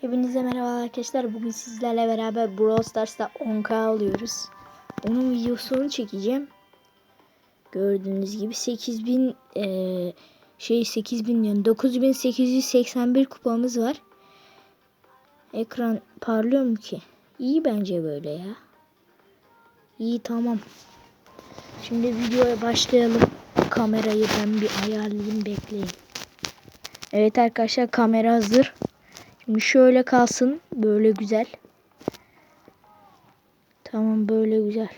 Hepinize merhaba arkadaşlar. Bugün sizlerle beraber Brawl Stars'ta 10k alıyoruz. Onun videosunu çekeceğim. Gördüğünüz gibi 8000 eee şey 8000 diyorum 9881 kupamız var. Ekran parlıyor mu ki? İyi bence böyle ya. İyi tamam. Şimdi videoya başlayalım. Kamerayı ben bir ayarlayayım bekleyin. Evet arkadaşlar kamera hazır. Şimdi şöyle kalsın. Böyle güzel. Tamam böyle güzel.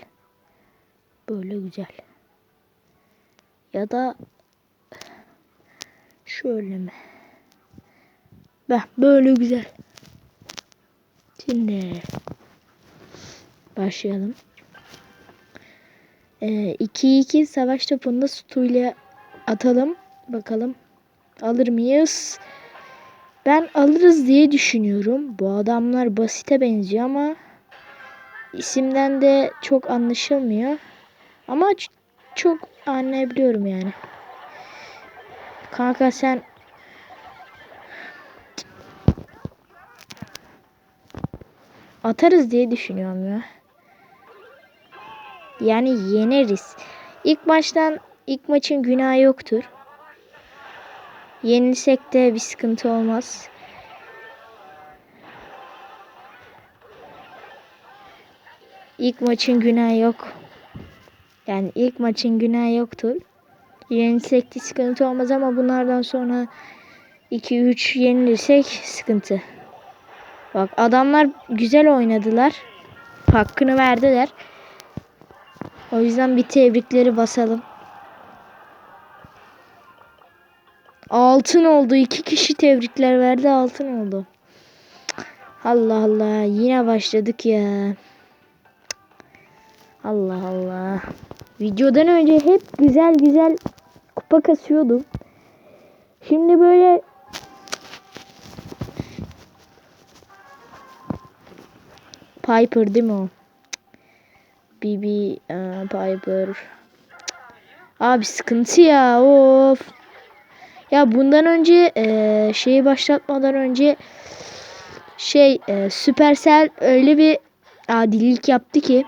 Böyle güzel. Ya da şöyle mi? Ben böyle güzel. Şimdi başlayalım. 2-2 ee, savaş topunda Stu'yla atalım. Bakalım alır mıyız? Ben alırız diye düşünüyorum. Bu adamlar basite benziyor ama isimden de çok anlaşılmıyor. Ama çok anlayabiliyorum yani. Kanka sen atarız diye düşünüyorum ya. Yani yeneriz. İlk maçtan ilk maçın günahı yoktur. Yenilsek de bir sıkıntı olmaz. İlk maçın günahı yok. Yani ilk maçın günahı yoktur. Yenilsek de sıkıntı olmaz ama bunlardan sonra 2-3 yenilirsek sıkıntı. Bak adamlar güzel oynadılar. Hakkını verdiler. O yüzden bir tebrikleri basalım. Altın oldu. İki kişi tebrikler verdi. Altın oldu. Allah Allah. Yine başladık ya. Allah Allah. Videodan önce hep güzel güzel kupa kasıyordum. Şimdi böyle Piper değil mi o? Bibi uh, Piper. Abi sıkıntı ya. Of. Ya bundan önce e, şeyi başlatmadan önce şey e, Supercell öyle bir adilik yaptı ki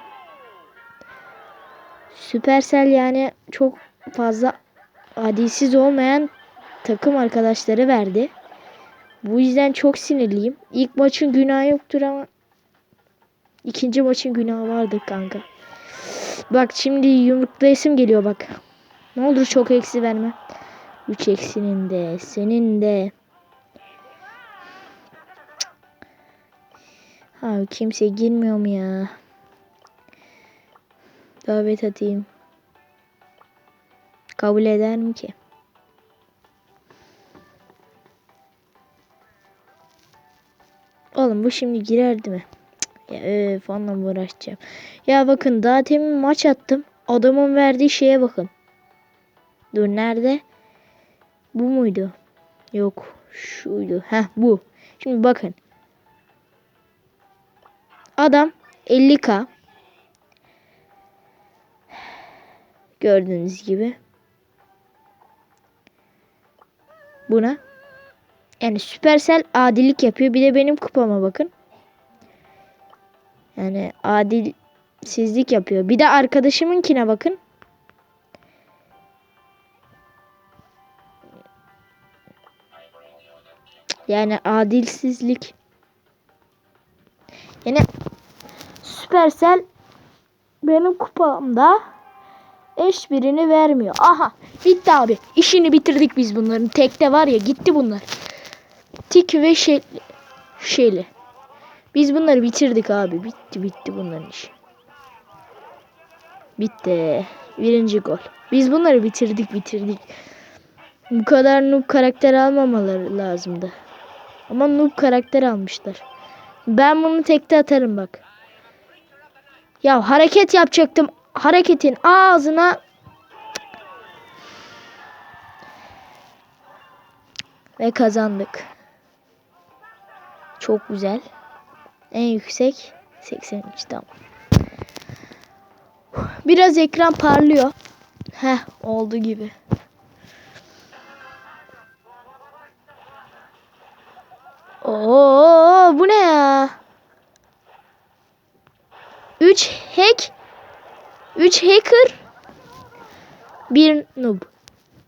Supercell yani çok fazla adilsiz olmayan takım arkadaşları verdi. Bu yüzden çok sinirliyim. İlk maçın günahı yoktur ama ikinci maçın günahı vardır kanka. Bak şimdi yumruklayasım geliyor bak. Ne olur çok eksi verme. 3 eksinin de senin de. Abi kimse girmiyor mu ya? Davet atayım. Kabul eder mi ki? Oğlum bu şimdi girerdi mi? Ya öf onunla mı uğraşacağım? Ya bakın daha temin maç attım. Adamın verdiği şeye bakın. Dur nerede? Bu muydu? Yok. Şuydu. Heh bu. Şimdi bakın. Adam 50k. Gördüğünüz gibi. Buna. Yani Supercell adilik yapıyor. Bir de benim kupama bakın. Yani adilsizlik yapıyor. Bir de arkadaşımınkine bakın. Yani adilsizlik. Yani Supercell benim kupamda eş birini vermiyor. Aha bitti abi. İşini bitirdik biz bunların. Tekte var ya gitti bunlar. Tik ve şey şeyli. Biz bunları bitirdik abi. Bitti bitti bunların işi. Bitti. Birinci gol. Biz bunları bitirdik bitirdik. Bu kadar noob karakter almamaları lazımdı. Ama noob karakter almışlar. Ben bunu tekte atarım bak. Ya hareket yapacaktım. Hareketin ağzına ve kazandık. Çok güzel. En yüksek 83 tamam. Biraz ekran parlıyor. Heh oldu gibi. Oo bu ne ya? 3 hack 3 hacker 1 noob.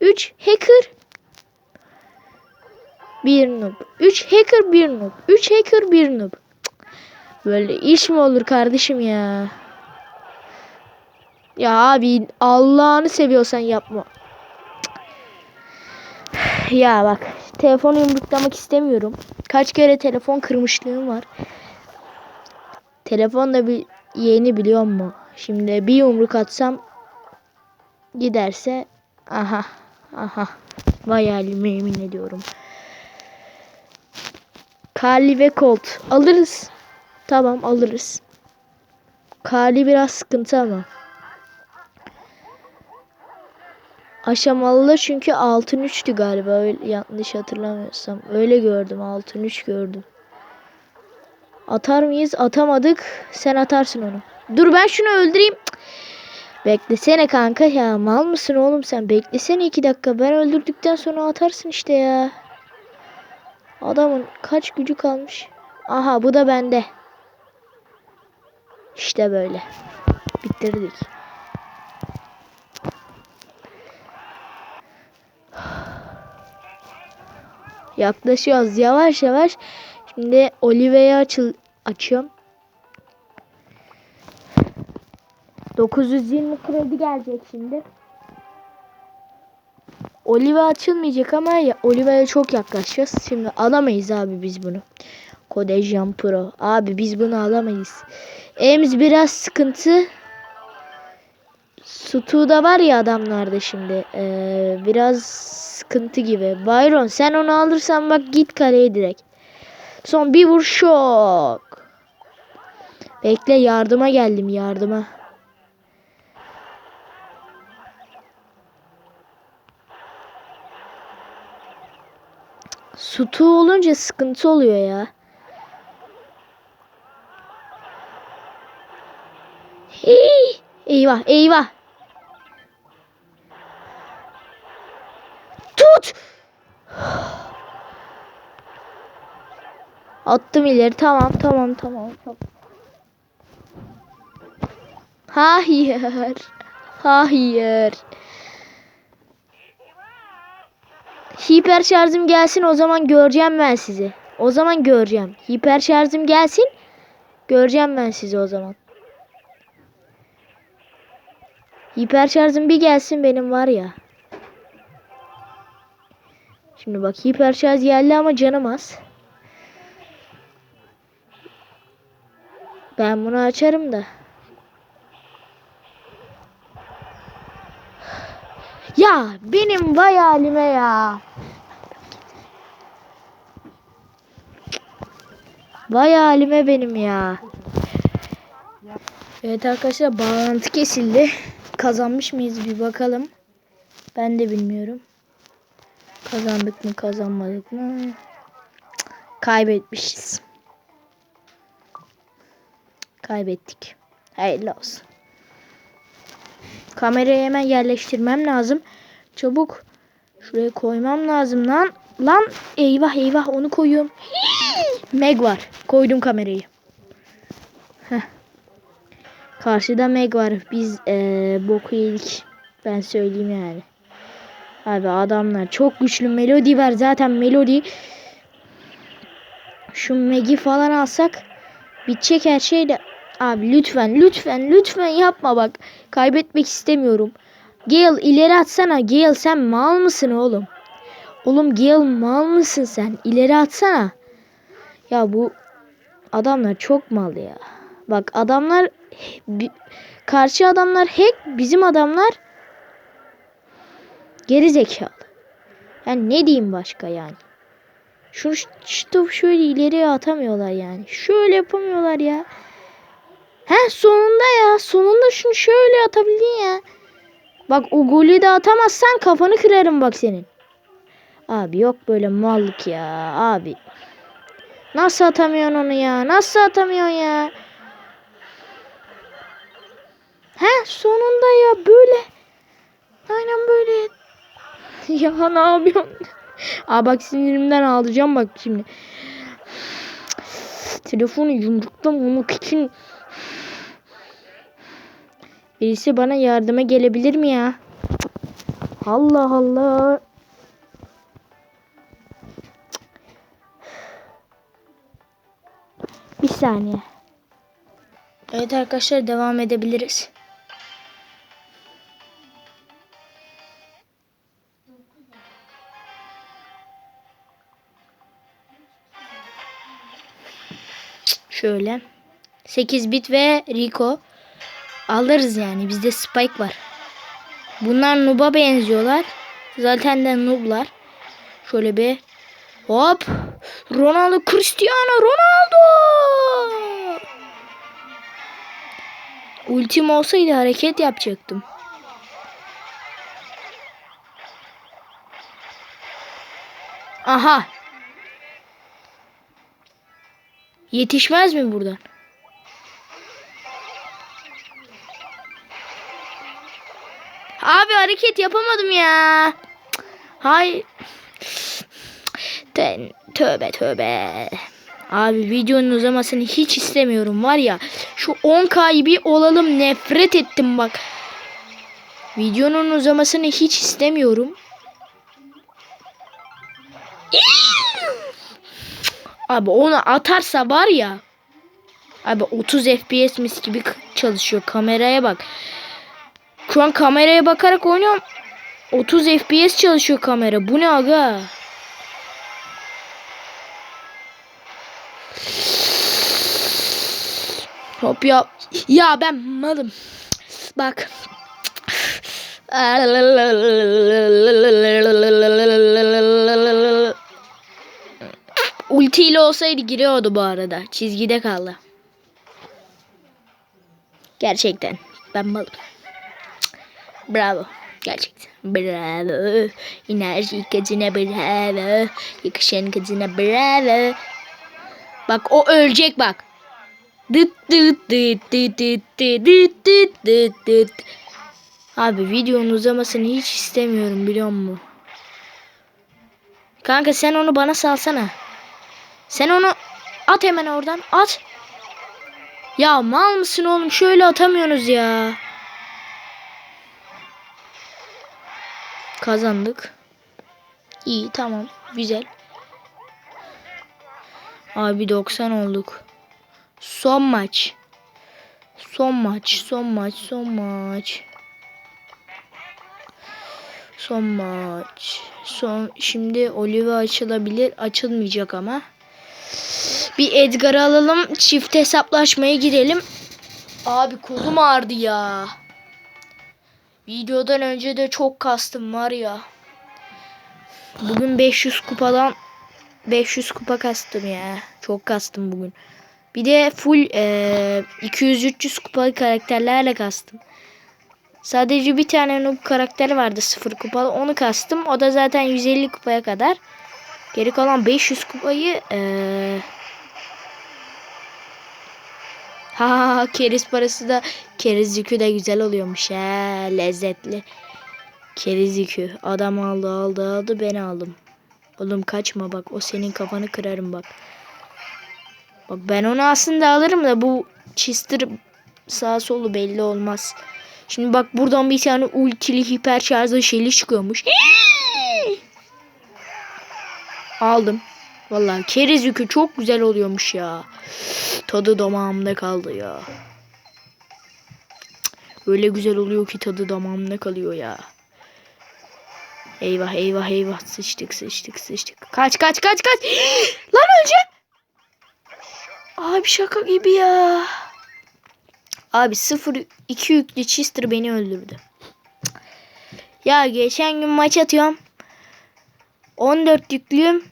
3 hacker 1 noob. 3 hacker 1 noob. 3 hacker 1 noob. Böyle iş mi olur kardeşim ya? Ya abi Allah'ını seviyorsan yapma. Cık. Ya bak telefonu yumruklamak istemiyorum. Kaç kere telefon kırmışlığım var. Telefon da bir yeni biliyor musun? Şimdi bir yumruk atsam giderse aha aha vay halime yemin ediyorum. Kali ve Colt alırız. Tamam alırız. Kali biraz sıkıntı ama. Aşamalı çünkü altın 3'tü galiba öyle yanlış hatırlamıyorsam. Öyle gördüm altın 3 gördüm. Atar mıyız? Atamadık. Sen atarsın onu. Dur ben şunu öldüreyim. Cık. Beklesene kanka ya. Mal mısın oğlum sen? Beklesene iki dakika. Ben öldürdükten sonra atarsın işte ya. Adamın kaç gücü kalmış. Aha bu da bende. İşte böyle. Bitirdik. Yaklaşıyoruz yavaş yavaş. Şimdi Olive'yi açıl açıyorum. 920 kredi gelecek şimdi. Olive açılmayacak ama Olive'ye çok yaklaşacağız. Şimdi alamayız abi biz bunu. Kodejan Pro. Abi biz bunu alamayız. Ems biraz sıkıntı. Sutu da var ya adamlarda şimdi. Ee, biraz sıkıntı gibi. Byron sen onu alırsan bak git kaleye direkt. Son bir vur şok. Bekle yardıma geldim yardıma. Sutu olunca sıkıntı oluyor ya. Hey! Eyvah eyvah. Attım ileri. Tamam tamam tamam. tamam. Hayır. Hayır. Hiper şarjım gelsin o zaman göreceğim ben sizi. O zaman göreceğim. Hiper şarjım gelsin. Göreceğim ben sizi o zaman. Hiper şarjım bir gelsin benim var ya. Şimdi bak hiper şarj geldi ama canım az. Ben bunu açarım da. Ya benim vay halime ya. Vay halime benim ya. Evet arkadaşlar bağlantı kesildi. Kazanmış mıyız bir bakalım. Ben de bilmiyorum. Kazandık mı kazanmadık mı? Kaybetmişiz. Kaybettik. Hayırlı olsun. Kamerayı hemen yerleştirmem lazım. Çabuk. Şuraya koymam lazım lan. Lan eyvah eyvah onu koyuyorum. Meg var. Koydum kamerayı. Karşıda Meg var. Biz ee, boku yedik. Ben söyleyeyim yani. Abi adamlar çok güçlü. Melodi var zaten Melodi. Şu Meg'i falan alsak bitecek her şey de. Abi lütfen lütfen lütfen yapma bak. Kaybetmek istemiyorum. Gale ileri atsana. Gale sen mal mısın oğlum? Oğlum Gale mal mısın sen? İleri atsana. Ya bu adamlar çok mal ya. Bak adamlar karşı adamlar hack bizim adamlar geri zekalı. Yani ne diyeyim başka yani. Şunu şu şöyle ileriye atamıyorlar yani. Şöyle yapamıyorlar ya. He sonunda ya. Sonunda şunu şöyle atabildin ya. Bak o golü de atamazsan kafanı kırarım bak senin. Abi yok böyle mallık ya abi. Nasıl atamıyorsun onu ya? Nasıl atamıyorsun ya? He sonunda ya böyle. Aynen böyle. ya ne yapıyorsun? Aa bak sinirimden ağlayacağım bak şimdi. Telefonu yumruklamak için birisi bana yardıma gelebilir mi ya? Allah Allah. Bir saniye. Evet arkadaşlar devam edebiliriz. Şöyle. 8 bit ve Rico. Alırız yani. Bizde Spike var. Bunlar Noob'a benziyorlar. Zaten de Noob'lar. Şöyle bir hop. Ronaldo Cristiano Ronaldo. Ultim olsaydı hareket yapacaktım. Aha. Yetişmez mi buradan? Abi hareket yapamadım ya. Hay. Tövbe tövbe. Abi videonun uzamasını hiç istemiyorum var ya. Şu 10K'yı bir olalım nefret ettim bak. Videonun uzamasını hiç istemiyorum. Abi onu atarsa var ya. Abi 30 FPS mis gibi çalışıyor. Kameraya bak. Şu an kameraya bakarak oynuyorum. 30 FPS çalışıyor kamera. Bu ne aga? Hop ya. Ya ben malım. Bak. Ultiyle olsaydı giriyordu bu arada. Çizgide kaldı. Gerçekten. Ben malım. Bravo. Gerçekten. Bravo. Enerji kızına bravo. Yakışan kızına bravo. Bak o ölecek bak. Dıt dıt dıt dıt dıt dıt dıt dıt dıt. Abi videonun uzamasını hiç istemiyorum biliyor musun? Kanka sen onu bana salsana. Sen onu at hemen oradan at. Ya mal mısın oğlum şöyle atamıyorsunuz ya. Kazandık. İyi tamam güzel. Abi 90 olduk. Son maç. Son maç, son maç, son maç. Son maç. Son şimdi Olive açılabilir. Açılmayacak ama. Bir Edgar'ı alalım. Çift hesaplaşmaya girelim. Abi kolum ağrıdı ya. Videodan önce de çok kastım var ya. Bugün 500 kupadan 500 kupa kastım ya. Çok kastım bugün. Bir de full eee 200-300 kupalı karakterlerle kastım. Sadece bir tane noob karakter vardı 0 kupalı. Onu kastım. O da zaten 150 kupaya kadar. Geri kalan 500 kupayı eee Ha keriz parası da keriz yükü de güzel oluyormuş he lezzetli. Keriz yükü adam aldı aldı aldı ben aldım. Oğlum kaçma bak o senin kafanı kırarım bak. Bak ben onu aslında alırım da bu Chester sağ solu belli olmaz. Şimdi bak buradan bir tane ultili hiper şarjlı şeyli çıkıyormuş. Aldım. Vallahi keriz yükü çok güzel oluyormuş ya. Tadı damağımda kaldı ya. Öyle güzel oluyor ki tadı damağımda kalıyor ya. Eyvah eyvah eyvah sıçtık sıçtık sıçtık. Kaç kaç kaç kaç. Lan öleceğim. Abi şaka gibi ya. Abi 0 2 yüklü Chester beni öldürdü. Ya geçen gün maç atıyorum. 14 yüklüyüm.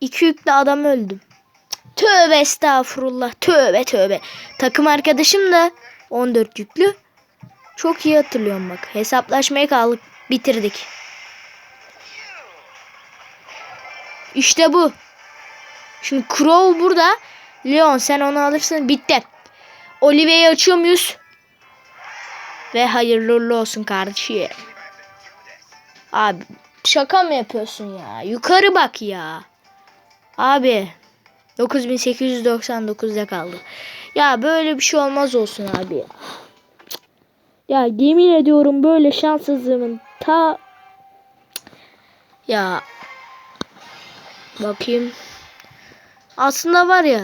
2 yüklü adam öldüm. Tövbe estağfurullah. Tövbe tövbe. Takım arkadaşım da 14 yüklü. Çok iyi hatırlıyorum bak. Hesaplaşmaya kaldık. Bitirdik. İşte bu. Şimdi Crow burada. Leon sen onu alırsın. Bitti. Olivia'yı açıyor muyuz? Ve hayırlı olsun kardeşim. Abi şaka mı yapıyorsun ya? Yukarı bak ya. Abi. 9899'da kaldı. Ya böyle bir şey olmaz olsun abi. ya. Ya yemin ediyorum böyle şanssızlığımın ta ya bakayım. Aslında var ya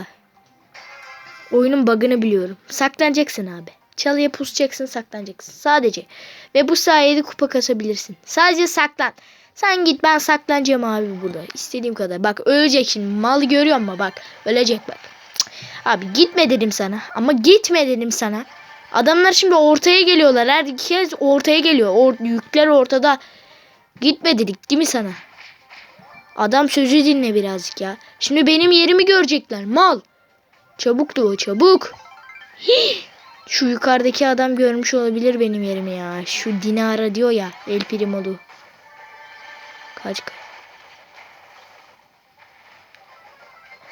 oyunun bug'ını biliyorum. Saklanacaksın abi. Çalıya pusacaksın saklanacaksın. Sadece. Ve bu sayede kupa kasabilirsin. Sadece saklan. Sen git ben saklanacağım abi burada. İstediğim kadar. Bak ölecek şimdi. Mal görüyor musun bak. Ölecek bak. Abi gitme dedim sana. Ama gitme dedim sana. Adamlar şimdi ortaya geliyorlar. Herkes ortaya geliyor. Or yükler ortada. Gitme dedik değil mi sana? Adam sözü dinle birazcık ya. Şimdi benim yerimi görecekler. Mal. Çabuk Doğu çabuk. Hii. Şu yukarıdaki adam görmüş olabilir benim yerimi ya. Şu Dinara diyor ya. El Primolu. Kaç.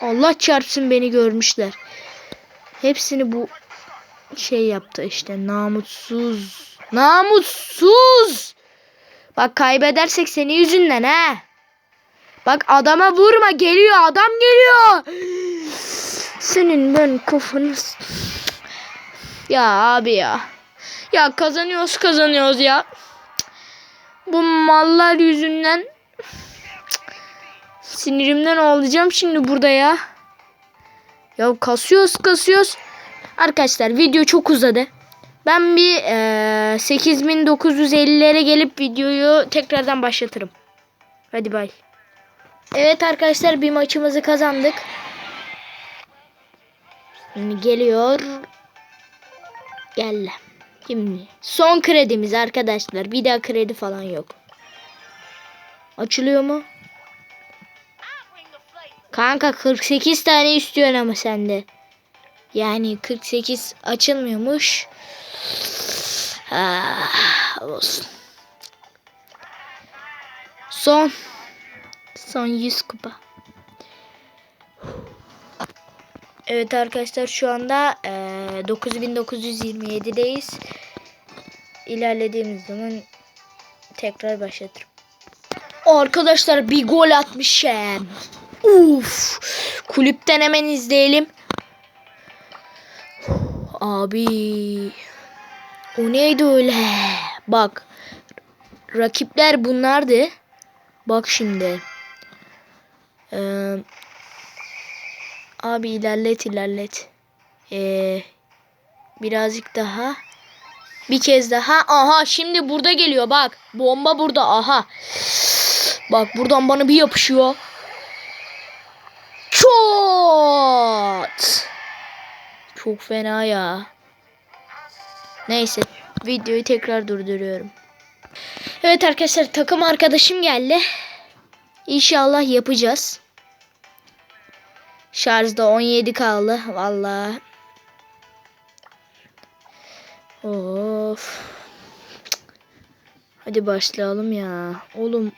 Allah çarpsın beni görmüşler. Hepsini bu şey yaptı işte. Namutsuz. Namutsuz. Bak kaybedersek senin yüzünden ha. Bak adama vurma geliyor adam geliyor. Senin ben kafanı s- ya abi ya. Ya kazanıyoruz kazanıyoruz ya. Bu mallar yüzünden sinirimden olacağım şimdi burada ya. Ya kasıyoruz kasıyoruz. Arkadaşlar video çok uzadı. Ben bir eee 8950'lere gelip videoyu tekrardan başlatırım. Hadi bay. Evet arkadaşlar bir maçımızı kazandık. Şimdi geliyor. Gel. Şimdi son kredimiz arkadaşlar. Bir daha kredi falan yok. Açılıyor mu? Kanka 48 tane istiyorsun ama sende. Yani 48 açılmıyormuş. Ah, olsun. Son. Son 100 kupa. Evet arkadaşlar şu anda eee 9927'deyiz. İlerlediğimiz zaman tekrar başlatırım. Arkadaşlar bir gol atmışım. Uf. Kulüpten hemen izleyelim. Abi. O neydi öyle? Bak. Rakipler bunlardı. Bak şimdi. Ee, abi ilerlet ilerlet. Ee, birazcık daha. Bir kez daha. Aha şimdi burada geliyor bak. Bomba burada aha. Bak buradan bana bir yapışıyor. Çot. Çok fena ya. Neyse videoyu tekrar durduruyorum. Evet arkadaşlar takım arkadaşım geldi. İnşallah yapacağız. Şarjda 17 kaldı. Vallahi. Of. Hadi başlayalım ya. Oğlum.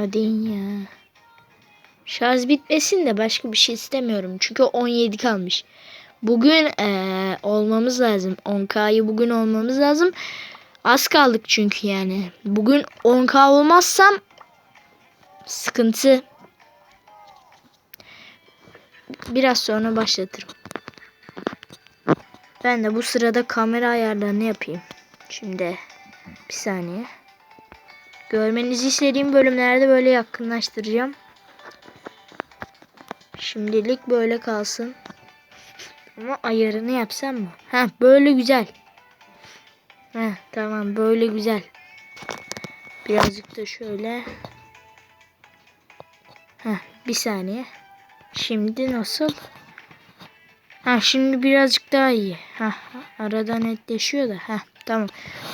Hadi ya. Şarj bitmesin de başka bir şey istemiyorum. Çünkü 17 kalmış. Bugün eee, olmamız lazım. 10K'yı bugün olmamız lazım. Az kaldık çünkü yani. Bugün 10K olmazsam sıkıntı. Biraz sonra başlatırım. Ben de bu sırada kamera ayarlarını yapayım. Şimdi bir saniye. Görmenizi istediğim bölümlerde böyle yakınlaştıracağım. Şimdilik böyle kalsın. Ama ayarını yapsam mı? Heh böyle güzel. Heh tamam böyle güzel. Birazcık da şöyle. Heh bir saniye. Şimdi nasıl? Ha şimdi birazcık daha iyi. Ha arada netleşiyor da. Ha tamam.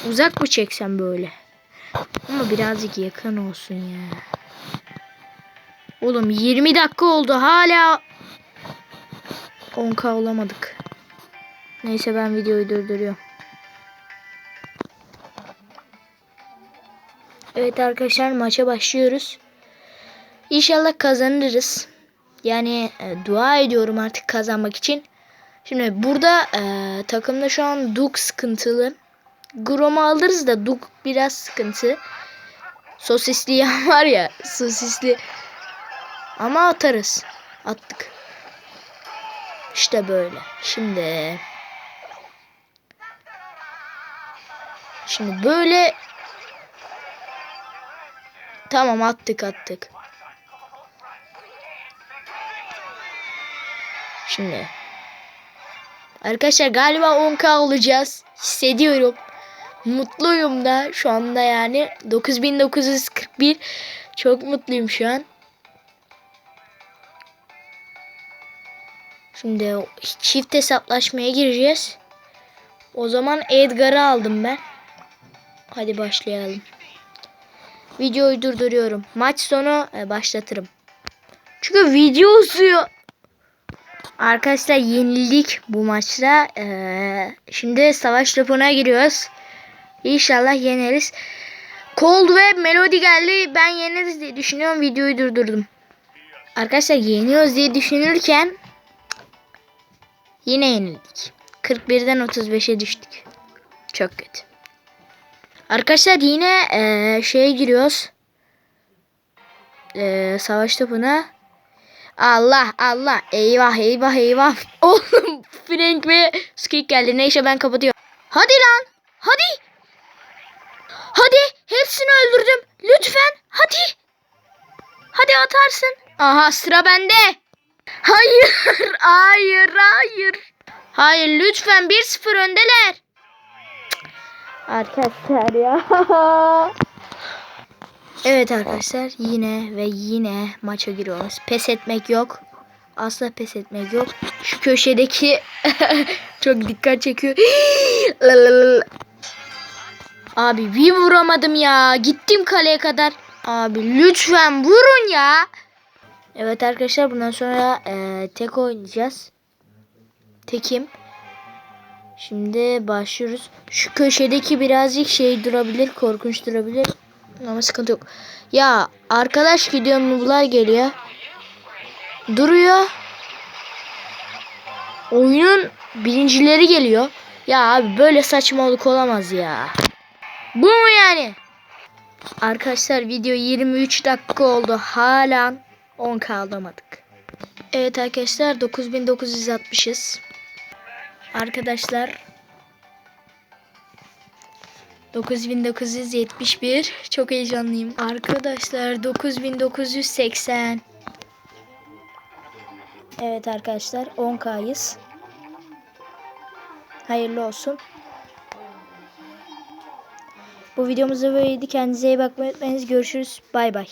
Uzak mı çeksem böyle? Ama birazcık yakın olsun ya. Oğlum 20 dakika oldu hala 10k olamadık. Neyse ben videoyu durduruyorum. Evet arkadaşlar maça başlıyoruz. İnşallah kazanırız. Yani e, dua ediyorum artık kazanmak için. Şimdi burada e, takımda şu an Duk sıkıntılı. Grom'u alırız da Duk biraz sıkıntı. Sosisli yan var ya sosisli. Ama atarız. Attık. İşte böyle. Şimdi Şimdi böyle Tamam attık attık. Şimdi Arkadaşlar galiba 10k olacağız. Hissediyorum. Mutluyum da şu anda yani 9941 çok mutluyum şu an. Şimdi çift hesaplaşmaya gireceğiz. O zaman Edgar'ı aldım ben. Hadi başlayalım. Videoyu durduruyorum. Maç sonu e, başlatırım. Çünkü video uzuyor. Arkadaşlar yenildik bu maçta. Ee, şimdi savaş topuna giriyoruz. İnşallah yeneriz. Cold ve Melody geldi. Ben yeneriz diye düşünüyorum. Videoyu durdurdum. Arkadaşlar yeniyoruz diye düşünürken yine yenildik. 41'den 35'e düştük. Çok kötü. Arkadaşlar yine ee, şeye giriyoruz. Ee, savaş topuna. Allah Allah eyvah eyvah eyvah. Oğlum Frank ve Squeak geldi. Neyse ben kapatıyorum. Hadi lan. Hadi. Hadi hepsini öldürdüm. Lütfen hadi. Hadi atarsın. Aha sıra bende. Hayır hayır hayır. Hayır lütfen 1-0 öndeler. Arkadaşlar ya. Evet arkadaşlar yine ve yine maça giriyoruz. Pes etmek yok. Asla pes etmek yok. Şu köşedeki çok dikkat çekiyor. Abi bir vuramadım ya. Gittim kaleye kadar. Abi lütfen vurun ya. Evet arkadaşlar bundan sonra e, tek oynayacağız. Tekim. Şimdi başlıyoruz. Şu köşedeki birazcık şey durabilir. Korkunç durabilir. Ama sıkıntı yok. Ya arkadaş gidiyor mublar geliyor. Duruyor. Oyunun birincileri geliyor. Ya abi böyle saçmalık olamaz ya. Bu mu yani? Arkadaşlar video 23 dakika oldu. Hala 10 kaldırmadık. Evet arkadaşlar 9960'ız. Arkadaşlar 9971 çok heyecanlıyım. Arkadaşlar 9980 Evet arkadaşlar 10K'yız. Hayırlı olsun. Bu videomuzda böyleydi. Kendinize iyi bakmayı unutmayınız. Görüşürüz. Bay bay.